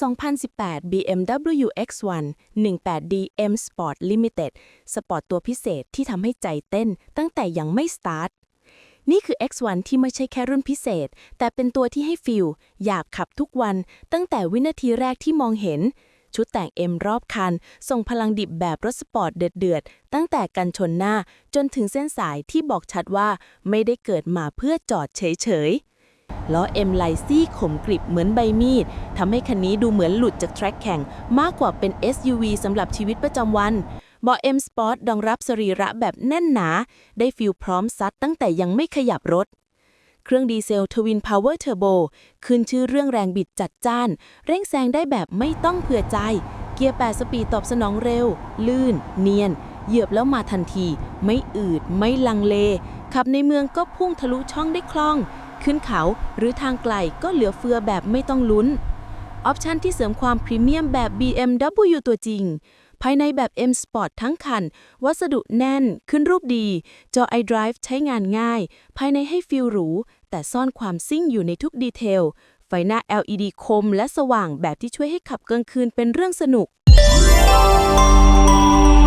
2018 BMW X1 18D M Sport Limited สปอร์ตตัวพิเศษที่ทำให้ใจเต้นตั้งแต่ยังไม่สตาร์ท นี่คือ X1 ที่ไม่ใช่แค่รุ่นพิเศษ แต่เป็นตัวที่ให้ฟิลอยากขับทุกวัน ตั้งแต่วินาทีแรกที่มองเห็น ชุดแต่ง M รอบคัน ส่งพลังดิบแบบรถสปอร์ตเดือดๆ ตั้งแต่กันชนหน้าจนถึงเส้นสายที่บอกชัดว่าไม่ได้เกิดมาเพื่อจอดเฉยๆ ล้อ M ไลซี่ขมกริบเหมือนใบมีดทำให้คันนี้ดูเหมือนหลุดจากแทร็กแข่ง มากกว่าเป็น SUV สำหรับชีวิตประจำวันเบาะ M Sport รองรับสรีระแบบแน่นหนา ได้ฟิลพร้อมซัดตั้งแต่ยังไม่ขยับรถ เครื่องดีเซลทวินพาวเวอร์เทอร์โบขึ้นชื่อเรื่องแรงบิดจัดจ้าน เร่งแซงได้แบบไม่ต้องเผื่อใจ เกียร์ 8 สปีดตอบสนองเร็ว ลื่น เนียน เหยียบแล้วมาทันที ไม่อืด ไม่ลังเล ขับในเมืองก็พุ่งทะลุช่องได้คล่อง ขึ้นเขาหรือทางไกลก็เหลือเฟือแบบไม่ต้องลุ้น ออปชันที่เสริมความพรีเมียมแบบ BMW ตัวจริง ภายในแบบ M Sport ทั้งคัน วัสดุแน่น ขึ้นรูปดี จอ iDrive ใช้งานง่าย ภายในให้ฟีลหรู แต่ซ่อนความซิ่งอยู่ในทุกดีเทล ไฟหน้า LED คมและสว่างแบบที่ช่วยให้ขับกลางคืนเป็นเรื่องสนุก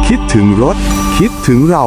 คิดถึงรถ คิดถึงเรา